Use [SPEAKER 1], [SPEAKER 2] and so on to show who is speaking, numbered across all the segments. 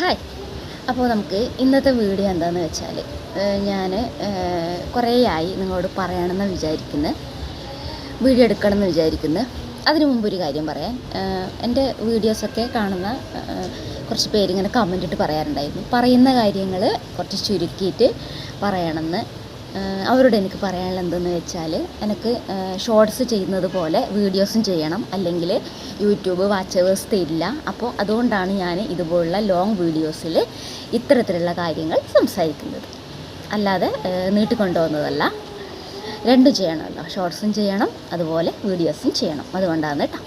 [SPEAKER 1] Hi അപ്പോൾ നമുക്ക് ഇന്നത്തെ വീഡിയോ എന്താണെന്ന് വെച്ചാൽ ഞാൻ കുറേയായി നിങ്ങളോട് പറയണമെന്ന് വിചാരിക്കുന്നു. വീഡിയോ എടുക്കണമെന്ന് വിചാരിക്കുന്നു. അതിനു മുമ്പ് ഒരു കാര്യം പറയാൻ. എന്റെ വീഡിയോസൊക്കെ കാണുന്ന കുറച്ച് പേരിങ്ങനെ കമന്റ് പറയാറുണ്ടായിരുന്നു. പറയുന്ന കാര്യങ്ങൾ കുറച്ച് ചുരുക്കിയിട്ട് പറയണമെന്ന് അവരോട് എനിക്ക് പറയാനുള്ള എന്തെന്ന് വെച്ചാൽ എനിക്ക് ഷോർട്സ് ചെയ്യുന്നത് പോലെ വീഡിയോസും ചെയ്യണം. അല്ലെങ്കിൽ യൂട്യൂബ് വാച്ചവേഴ്സ് തരില്ല അപ്പോൾ അതുകൊണ്ടാണ് ഞാൻ ഇതുപോലുള്ള ലോങ് വീഡിയോസിൽ ഇത്തരത്തിലുള്ള കാര്യങ്ങൾ സംസാരിക്കുന്നത്. അല്ലാതെ നീട്ടിക്കൊണ്ടുപോകുന്നതല്ല. രണ്ടും ചെയ്യണമല്ലോ. ഷോർട്സും ചെയ്യണം. അതുപോലെ വീഡിയോസും ചെയ്യണം. അതുകൊണ്ടാണ് കേട്ടോ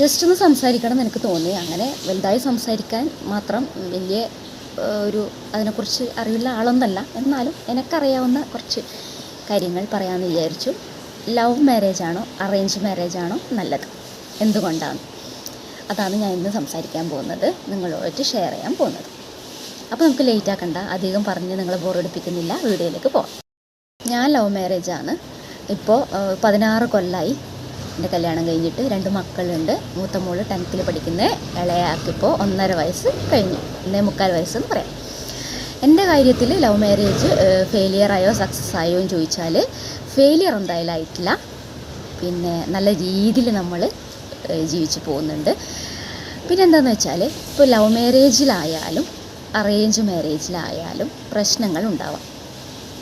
[SPEAKER 1] ജസ്റ്റ് ഒന്ന് സംസാരിക്കണം എന്ന് എനിക്ക് തോന്നി. അങ്ങനെ വലുതായി സംസാരിക്കാൻ മാത്രം വലിയ ഒരു അതിനെക്കുറിച്ച് അറിയില്ല ആളൊന്നല്ല. എന്നാലും എനിക്കറിയാവുന്ന കുറച്ച് കാര്യങ്ങൾ പറയാമെന്ന് വിചാരിച്ചു. ലവ് മാരേജ് ആണോ അറേഞ്ച് മാരേജ് ആണോ നല്ലത്? എന്തുകൊണ്ടാണ്? അതാണ് ഞാൻ ഇന്ന് സംസാരിക്കാൻ പോകുന്നത്. നിങ്ങളോട് ഷെയർ ചെയ്യാൻ പോകുന്നത്. അപ്പോൾ നമുക്ക് ലേറ്റ് ആക്കണ്ട. അധികം പറഞ്ഞ് നിങ്ങളെ ബോറടിപ്പിക്കുന്നില്ല വീഡിയോയിലേക്ക് പോകാം ഞാൻ ലവ് മാരേജാണ് ഇപ്പോൾ പതിനാറ് കൊല്ലമായി എന്റെ കല്യാണം കഴിഞ്ഞിട്ട് രണ്ട് മക്കളുണ്ട്. മൂത്ത മോൾ ടെൻത്തിൽ പഠിക്കുന്ന. ഇളയാക്കിപ്പോൾ ഒന്നര വയസ്സ് കഴിഞ്ഞു. ഒന്നേ മുക്കാൽ വയസ്സെന്ന് പറയാം. എന്റെ കാര്യത്തിൽ ലവ് മാരേജ് ഫെയിലിയർ ആയോ സക്സസ് ആയോ എന്ന് ചോദിച്ചാൽ ഫെയിലിയർ എന്തായാലും ആയിട്ടില്ല. പിന്നെ നല്ല രീതിയിൽ നമ്മൾ ജീവിച്ച് പോകുന്നുണ്ട്. പിന്നെ എന്താണെന്ന് വെച്ചാൽ ഇപ്പോൾ ലവ് മാരേജിലായാലും അറേഞ്ച് മാരേജിലായാലും പ്രശ്നങ്ങൾ ഉണ്ടാവാം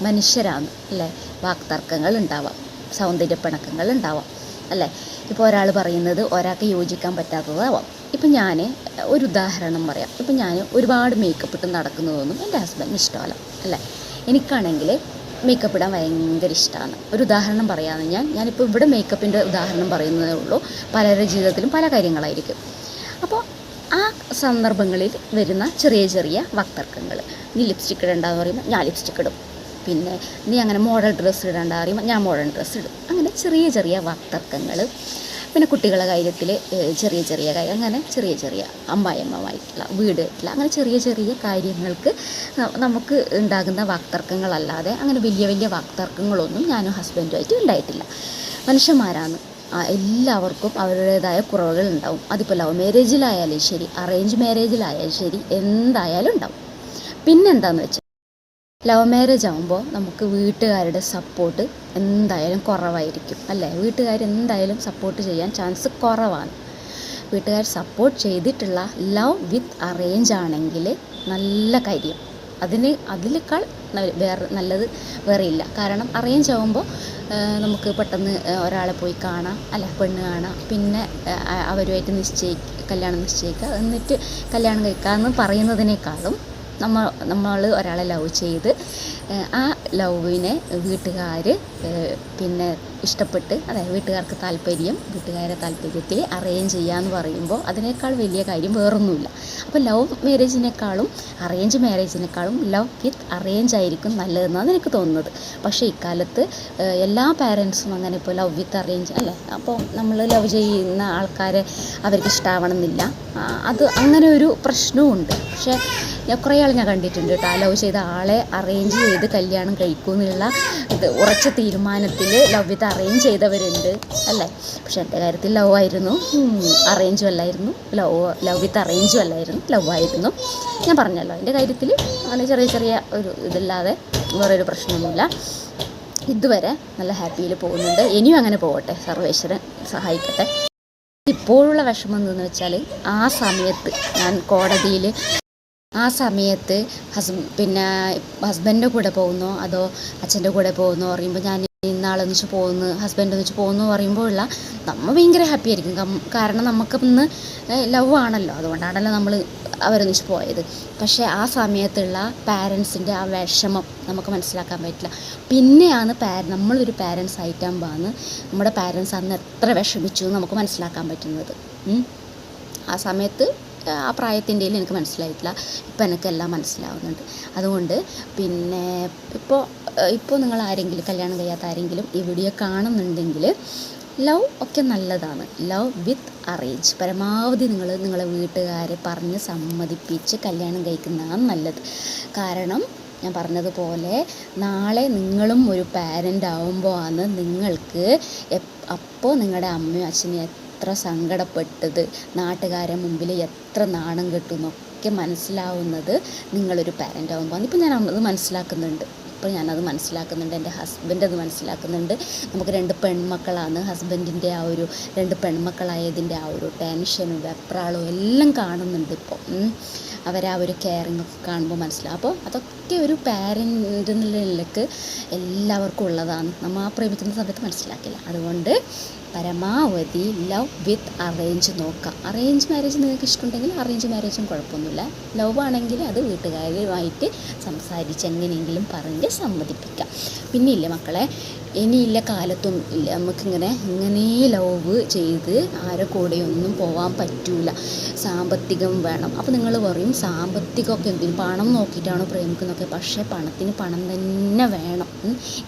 [SPEAKER 1] മനുഷ്യരാണ് അല്ലേ? വാക്തർക്കങ്ങൾ ഉണ്ടാവാം സൗന്ദര്യപ്പിണക്കങ്ങൾ ഉണ്ടാവാം അല്ലേ? ഇപ്പോൾ ഒരാൾ പറയുന്നത് ഒരാൾക്ക് യോജിക്കാൻ പറ്റാത്തതാവാം. ഇപ്പം ഞാൻ ഒരു ഉദാഹരണം പറയാം. ഇപ്പം ഞാൻ ഒരുപാട് മേക്കപ്പ് ഇട്ട് നടക്കുന്നതൊന്നും എന്റെ ഹസ്ബൻഡിന് ഇഷ്ടമല്ല അല്ലേ? എനിക്കാണെങ്കിൽ മേക്കപ്പ് ഇടാൻ ഭയങ്കര ഇഷ്ടമാണ് ഒരു ഉദാഹരണം പറയാമെന്ന് ഞാൻ ഞാനിപ്പോൾ ഇവിടെ മേക്കപ്പിന്റെ ഉദാഹരണം പറയുന്നതേ ഉള്ളൂ. പലരുടെ ജീവിതത്തിലും പല കാര്യങ്ങളായിരിക്കും. അപ്പോൾ ആ സന്ദർഭങ്ങളിൽ വരുന്ന ചെറിയ ചെറിയ വക്തർക്കങ്ങൾ നീ ലിപ്സ്റ്റിക് ഇടണ്ടെന്ന് പറയുമ്പോൾ ഞാൻ ലിപ്സ്റ്റിക് ഇടും. പിന്നെ നീ അങ്ങനെ മോഡൽ ഡ്രസ്സ് ഇടേണ്ട അറിയുമ്പോൾ ഞാൻ മോഡൽ ഡ്രസ്സ് ഇടും. അങ്ങനെ ചെറിയ ചെറിയ വാക്തർക്കങ്ങൾ പിന്നെ കുട്ടികളുടെ കാര്യത്തിൽ ചെറിയ ചെറിയ കാര്യം അങ്ങനെ ചെറിയ ചെറിയ അമ്മായിയമ്മമായിട്ടുള്ള വീടായിട്ടുള്ള അങ്ങനെ ചെറിയ ചെറിയ കാര്യങ്ങൾക്ക് നമുക്ക് ഉണ്ടാകുന്ന വാക്തർക്കങ്ങളല്ലാതെ അങ്ങനെ വലിയ വലിയ വാക്തർക്കങ്ങളൊന്നും ഞാനും ഹസ്ബൻഡുമായിട്ട് ഉണ്ടായിട്ടില്ല. മനുഷ്യന്മാരാണ്. എല്ലാവർക്കും അവരുടേതായ കുറവുകൾ ഉണ്ടാവും. അതിപ്പോൾ ലവ് മാരേജിലായാലും ശരി അറേഞ്ച് മാരേജിലായാലും ശരി എന്തായാലും ഉണ്ടാവും. പിന്നെന്താണെന്ന് വെച്ചാൽ ലവ് മാരേജ് ആകുമ്പോൾ നമുക്ക് വീട്ടുകാരുടെ സപ്പോർട്ട് എന്തായാലും കുറവായിരിക്കും അല്ലേ? വീട്ടുകാർ എന്തായാലും സപ്പോർട്ട് ചെയ്യാൻ ചാൻസ് കുറവാണ്. വീട്ടുകാർ സപ്പോർട്ട് ചെയ്തിട്ടുള്ള ലവ് വിത്ത് അറേഞ്ച് ആണെങ്കിൽ നല്ല കാര്യം. അതിന് അതിനേക്കാൾ വേറെ നല്ലത് വേറെ ഇല്ല. കാരണം അറേഞ്ച് ആകുമ്പോൾ നമുക്ക് പെട്ടെന്ന് ഒരാളെ പോയി കാണാം അല്ല പെണ്ണ് കാണാം. പിന്നെ അവരുമായിട്ട് നിശ്ചയി കല്യാണം നിശ്ചയിക്കുക. എന്നിട്ട് കല്യാണം കഴിക്കാമെന്ന് പറയുന്നതിനേക്കാളും നമ്മൾ നമ്മൾ ഒരാളെ ലവ് ചെയ്ത് ആ ലവിനെ വീട്ടുകാർ പിന്നെ ഇഷ്ടപ്പെട്ട് അതായത് വീട്ടുകാർക്ക് താല്പര്യം വീട്ടുകാരെ താല്പര്യത്തിൽ അറേഞ്ച് ചെയ്യാന്ന് പറയുമ്പോൾ അതിനേക്കാൾ വലിയ കാര്യം വേറൊന്നുമില്ല. അപ്പോൾ ലവ് മാരേജിനേക്കാളും അറേഞ്ച് മാരേജിനേക്കാളും ലവ് വിത്ത് അറേഞ്ച് ആയിരിക്കും നല്ലതെന്നാണ് എനിക്ക് തോന്നുന്നത്. പക്ഷേ ഇക്കാലത്ത് എല്ലാ പാരൻസും അങ്ങനെ ഇപ്പോൾ ലവ് വിത്ത് അറേഞ്ച് അല്ലേ? അപ്പോൾ നമ്മൾ ലവ് ചെയ്യുന്ന ആൾക്കാരെ അവർക്ക് ഇഷ്ടമാവണമെന്നില്ല അത് അങ്ങനെ ഒരു പ്രശ്നവും ഉണ്ട്. പക്ഷേ ഞാൻ കുറേ ആൾ ഞാൻ കണ്ടിട്ടുണ്ട് കേട്ടോ. ലവ് ചെയ്ത ആളെ അറേഞ്ച് ചെയ്ത് കല്യാണം കഴിക്കുമെന്നുള്ള ഉറച്ച തീരുമാനത്തിൽ ലവ് വിത്ത് അറേഞ്ച് ചെയ്തവരുണ്ട് അല്ലേ? പക്ഷെ എന്റെ കാര്യത്തിൽ ലവ് ആയിരുന്നു. അറേഞ്ചും അല്ലായിരുന്നു. ലവ് ലവ് വിത്ത് അറേഞ്ചും അല്ലായിരുന്നു. ലവ് ആയിരുന്നു. ഞാൻ പറഞ്ഞല്ലോ എന്റെ കാര്യത്തിൽ അങ്ങനെ ചെറിയ ചെറിയ ഒരു ഇതില്ലാതെ വേറൊരു പ്രശ്നമൊന്നുമില്ല. ഇതുവരെ നല്ല ഹാപ്പിയിൽ പോകുന്നുണ്ട്. ഇനിയും അങ്ങനെ പോകട്ടെ സർവേശ്വരൻ സഹായിക്കട്ടെ. ഇപ്പോഴുള്ള വിഷമം എന്തെന്ന് വെച്ചാൽ ആ സമയത്ത് ഞാൻ കോടതിയിൽ ആ സമയത്ത് ഹസ് പിന്നെ ഹസ്ബൻഡിന്റെ കൂടെ പോകുന്നോ അതോ അച്ഛന്റെ കൂടെ പോകുന്നോ പറയുമ്പോൾ ഞാൻ ഇന്നാളൊന്നിച്ച് പോകുന്നു ഹസ്ബൻഡ് ഒന്നിച്ച് പോകുന്നു പറയുമ്പോഴുള്ള നമ്മൾ ഭയങ്കര ഹാപ്പി ആയിരിക്കും. കാരണം നമുക്ക് ഇന്ന് ലവ് ആണല്ലോ. അതുകൊണ്ടാണല്ലോ നമ്മൾ അവരൊന്നിച്ച് പോയത്. പക്ഷേ ആ സമയത്തുള്ള പാരൻസിന്റെ ആ വിഷമം നമുക്ക് മനസ്സിലാക്കാൻ പറ്റില്ല. പിന്നെയാണ് പാര നമ്മളൊരു പാരൻസ് ആയിട്ടാകുമ്പോഴാണ് നമ്മുടെ പാരൻസ് അന്ന് എത്ര വിഷമിച്ചു എന്ന് നമുക്ക് മനസ്സിലാക്കാൻ പറ്റുന്നത്. ആ സമയത്ത് ആ പ്രായത്തിന്റെ എനിക്ക് മനസ്സിലായിട്ടില്ല. ഇപ്പം എനിക്കെല്ലാം മനസ്സിലാവുന്നുണ്ട്. അതുകൊണ്ട് പിന്നെ ഇപ്പോൾ ഇപ്പോൾ നിങ്ങൾ ആരെങ്കിലും കല്യാണം കഴിയാത്ത ആരെങ്കിലും ഈ വീഡിയോ കാണുന്നുണ്ടെങ്കിൽ ലവ് ഒക്കെ നല്ലതാണ്. Love with arrange. പരമാവധി നിങ്ങൾ നിങ്ങളെ വീട്ടുകാരെ പറഞ്ഞ് സമ്മതിപ്പിച്ച് കല്യാണം കഴിക്കുന്നതാണ് നല്ലത്. കാരണം ഞാൻ പറഞ്ഞതുപോലെ നാളെ നിങ്ങളും ഒരു പാരന്റ് ആവുമ്പോൾ ആണ് നിങ്ങൾക്ക് അപ്പോൾ നിങ്ങളുടെ അമ്മയും അച്ഛനും എത്ര സങ്കടപ്പെട്ടത്? നാട്ടുകാരെ മുമ്പിൽ എത്ര നാണം കെട്ടുന്നൊക്കെ മനസ്സിലാവുന്നത് നിങ്ങളൊരു പാരന്റ് ആകുമ്പോൾ ഇപ്പം ഞാൻ അത് മനസ്സിലാക്കുന്നുണ്ട്. ഇപ്പോൾ ഞാനത് മനസ്സിലാക്കുന്നുണ്ട്. എന്റെ ഹസ്ബൻഡ് അത് മനസ്സിലാക്കുന്നുണ്ട്. നമുക്ക് രണ്ട് പെൺമക്കളാണ്. ഹസ്ബൻഡിന്റെ ആ ഒരു രണ്ട് പെൺമക്കളായതിന്റെ ആ ഒരു ടെൻഷനും വെപ്രാളും എല്ലാം കാണുന്നുണ്ട് ഇപ്പോൾ അവരെ ഒരു കെയറിങ് ഒക്കെ കാണുമ്പോൾ മനസ്സിലാവും. അപ്പോൾ അതൊക്കെ ഒരു പാരന്റ് എന്നുള്ള നിലയ്ക്ക് എല്ലാവർക്കും ഉള്ളതാണ്. നമ്മൾ ആ പ്രേമിക്കുന്ന സമയത്ത് മനസ്സിലാക്കില്ല. അതുകൊണ്ട് പരമാവധി ലവ് വിത്ത് അറേഞ്ച് നോക്കാം. അറേഞ്ച് മാരേജ് നിങ്ങൾക്ക് ഇഷ്ടമുണ്ടെങ്കിൽ അറേഞ്ച് മാരേജും കുഴപ്പമൊന്നുമില്ല. ലവ് ആണെങ്കിൽ അത് വീട്ടുകാരുമായിട്ട് സംസാരിച്ച് എങ്ങനെയെങ്കിലും പറഞ്ഞ് സമ്മതിപ്പിക്കാം. പിന്നെ ഇല്ലേ മക്കളെ? ഇനിയില്ല കാലത്തും ഇല്ല. നമുക്കിങ്ങനെ ഇങ്ങനെ ലവ് ചെയ്ത് ആരെ കൂടെയൊന്നും പോകാൻ പറ്റൂല. സാമ്പത്തികം വേണം. അപ്പോൾ നിങ്ങൾ പറയും സാമ്പത്തികമൊക്കെ എന്തിനു? പണം നോക്കിയിട്ടാണോ പ്രേമിക്കുന്നതൊക്കെ? പക്ഷേ പണത്തിന് പണം തന്നെ വേണം.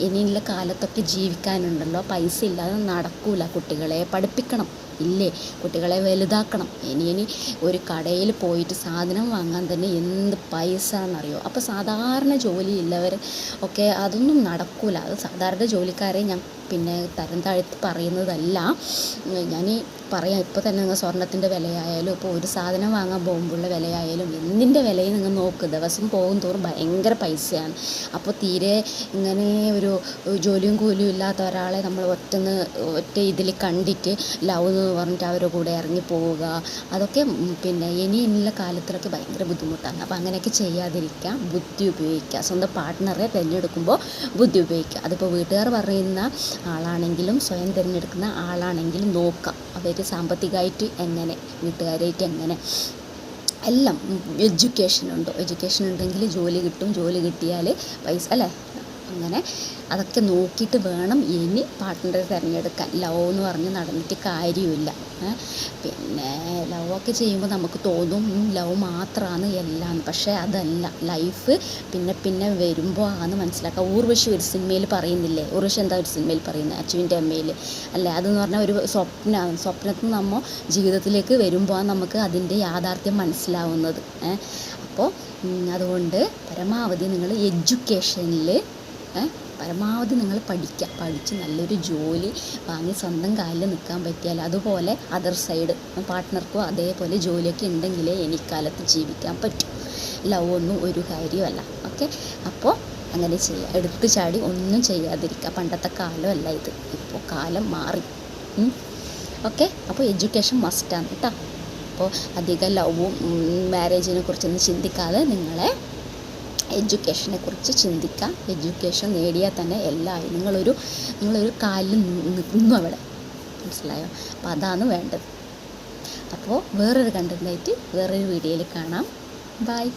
[SPEAKER 1] ഇനിയുള്ള കാലത്തൊക്കെ ജീവിക്കാനുണ്ടല്ലോ. പൈസ ഇല്ലാതെ നടക്കൂല കുട്ടികളെ. പഠിപ്പിക്കണം. ഇല്ലേ? കുട്ടികളെ വലുതാക്കണം. ഇനി ഇനി ഒരു കടയിൽ പോയിട്ട് സാധനം വാങ്ങാൻ തന്നെ എന്ത് പൈസ എന്നറിയോ അപ്പോൾ സാധാരണ ജോലിയുള്ളവർ ഒക്കെ അതൊന്നും നടക്കൂല. അത് സാധാരണ ജോലിക്കാരെ ഞാൻ പിന്നെ തരം താഴ്ത്തി പറയുന്നതല്ല. ഞാൻ പറയാം ഇപ്പോൾ തന്നെ നിങ്ങൾ സ്വർണത്തിന്റെ വിലയായാലും ഇപ്പോൾ ഒരു സാധനം വാങ്ങാൻ പോകുമ്പോഴുള്ള വിലയായാലും എന്തിന്റെ വിലയും നിങ്ങൾ നോക്ക്. ദിവസം പോകും തോറും ഭയങ്കര പൈസയാണ്. അപ്പോൾ തീരെ ഇങ്ങനെ ഒരു ജോലിയും കൂലിയും ഇല്ലാത്ത ഒരാളെ നമ്മൾ ഒറ്റന്ന് ഒറ്റ ഇതിൽ കണ്ടിട്ട് ലവ് എന്ന് പറഞ്ഞിട്ട് അവരുടെ കൂടെ ഇറങ്ങി പോവുക അതൊക്കെ പിന്നെ ഇനിയുള്ള കാലത്തിലൊക്കെ ഭയങ്കര ബുദ്ധിമുട്ടാണ്. അപ്പോൾ അങ്ങനെയൊക്കെ ചെയ്യാതിരിക്കുക ബുദ്ധി ഉപയോഗിക്കുക. സ്വന്തം പാർട്ട്ണറെ തിരഞ്ഞെടുക്കുമ്പോൾ ബുദ്ധി ഉപയോഗിക്കുക. അതിപ്പോൾ വീട്ടുകാർ പറയുന്ന ആളാണെങ്കിലും സ്വയം തിരഞ്ഞെടുക്കുന്ന ആളാണെങ്കിലും നോക്കാം അവർ സാമ്പത്തികമായിട്ട് എങ്ങനെ വീട്ടുകാരായിട്ട് എങ്ങനെ. എല്ലാം എഡ്യൂക്കേഷൻ ഉണ്ടോ. എഡ്യൂക്കേഷൻ ഉണ്ടെങ്കിൽ ജോലി കിട്ടും. ജോലി കിട്ടിയാൽ പൈസ അല്ലേ? അങ്ങനെ അതൊക്കെ നോക്കിയിട്ട് വേണം ഇനി പാർട്ട്ണറെ തിരഞ്ഞെടുക്കാൻ. ലവ് എന്ന് പറഞ്ഞ് നടന്നിട്ട് കാര്യമില്ല. പിന്നെ ഒക്കെ ചെയ്യുമ്പോൾ നമുക്ക് തോന്നും ലവ് മാത്രമാണ് എല്ലാം പക്ഷേ അതല്ല ലൈഫ് പിന്നെ പിന്നെ വരുമ്പോൾ ആണ് മനസ്സിലാക്കുക ഊർവശി ഒരു സിനിമയിൽ പറയുന്നില്ലേ? ഊർവശി എന്താ ഒരു സിനിമയിൽ പറയുന്നത് അച്ചുവിന്റെ അമ്മയിൽ. അല്ലേ? അതെന്ന് പറഞ്ഞാൽ ഒരു സ്വപ്നമാണ് സ്വപ്നത്തിൽ നമ്മൾ ജീവിതത്തിലേക്ക് വരുമ്പോൾ നമുക്ക് അതിന്റെ യാഥാർത്ഥ്യം മനസ്സിലാവുന്നത്. അപ്പോൾ അതുകൊണ്ട് പരമാവധി നിങ്ങൾ എഡ്യൂക്കേഷനിൽ പരമാവധി നിങ്ങൾ പഠിക്കുക പഠിച്ച് നല്ലൊരു ജോലി വാങ്ങി സ്വന്തം കാലിൽ നിൽക്കാൻ പറ്റിയാൽ അതുപോലെ അതർ സൈഡ് പാർട്ട്ണർക്കും അതേപോലെ ജോലിയൊക്കെ ഉണ്ടെങ്കിലേ എനിക്കാലത്ത് ജീവിക്കാൻ പറ്റും. ലവ് ഒന്നും ഒരു കാര്യമല്ല ഓക്കെ അപ്പോൾ അങ്ങനെ ചെയ്യുക എടുത്തു ചാടി ഒന്നും ചെയ്യാതിരിക്കുക. പണ്ടത്തെ കാലമല്ല ഇത്. ഇപ്പോൾ കാലം മാറി. ഓക്കെ അപ്പോൾ എഡ്യൂക്കേഷൻ മസ്റ്റാണ് കേട്ടോ അപ്പോൾ അധികം ലവും മാരേജിനെ കുറിച്ചൊന്നും ചിന്തിക്കാതെ നിങ്ങളെ എഡ്യൂക്കേഷനെ കുറിച്ച് ചിന്തിക്കാം. എഡ്യൂക്കേഷൻ നേടിയാൽ തന്നെ എല്ലാം നിങ്ങളൊരു നിങ്ങളൊരു കാലിൽ നിന്നു അവിടെ. മനസ്സിലായോ? അപ്പോൾ അതാണ് വേണ്ടത്. അപ്പോൾ വേറൊരു കണ്ടന്റായിട്ട് വേറൊരു വീഡിയോയിൽ കാണാം. ബൈ